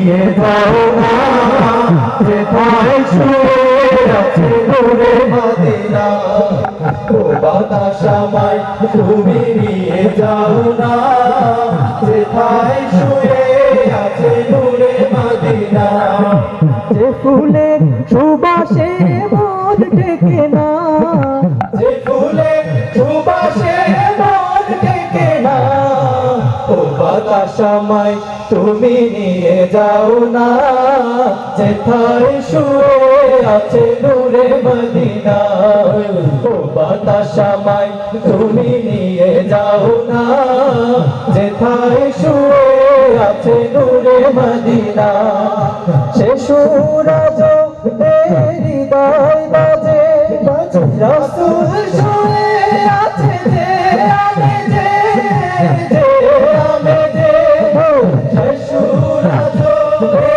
নিয়ে যাও না আছে মদিনা ও বাবা সময় তুমি নিয়ে যাও না যেথায় শুয়ে আছে নূরে মদিনা যে ফুলের সুবাসে মন টেকে না যে ফুলে সুবাসে মন থেকে না ও বাতাসামাই তুমি নিয়ে যাও না। যেথায় শুয়ে আছে নূরে মদিনা। ও বাতাসামাই তুমি নিয়ে যাও না। যেথায় শুয়ে আছে নূরে মদিনা। সে সুরাজ হৃদয় বাজে। বাজে। রসুল শুয়ে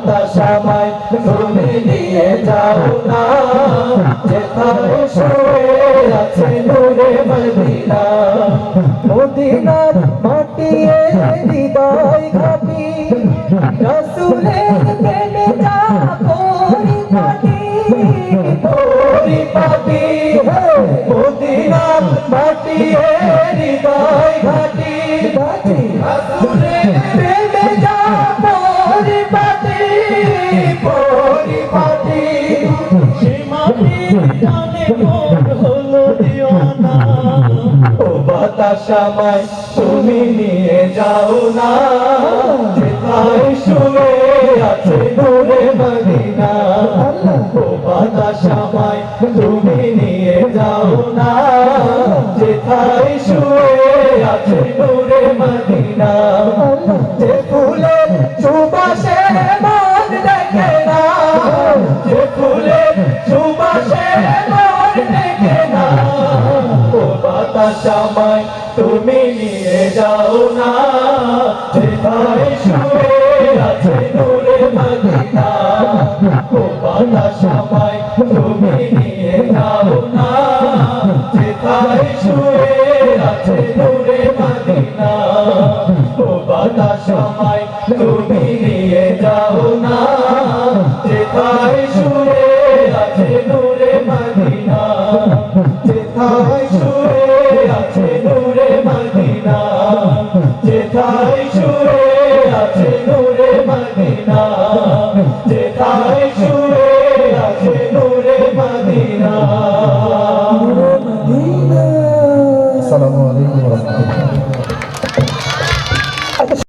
ও বাতাসামায় তুমি নিয়ে যাও না যেথায় শুয়ে আছে নূরে মদিনা মদিনার মাটিয়ে হৃদয় ঘাটি রসুলের প্রেমে যা পরিপাটি পরিপাটি মদিনার মাটি হৃদয় ঘাটি ঘাটি রাসূলের বাতাসামায় তুমি নিয়ে যাও না। যেথায় শুয়ে আছে নূরে মদিনা। ও বাতাসামায় তুমি নিয়ে যাও না। যেথায় শুয়ে আছে নূরে মদিনা। বাতাসামায় তুমি নিয়ে যাও না। যেথায় শুয়ে আছে নূরে মদিনা ও বাতাসামায় তুমি নিয়ে যাও না। যেথায় শুয়ে আছে নূরে মদিনা ও বাতাসামায় তুমি নিয়ে যাও না। যেথায় শুয়ে আছে নূরে মদিনা যেথায় শুয়ে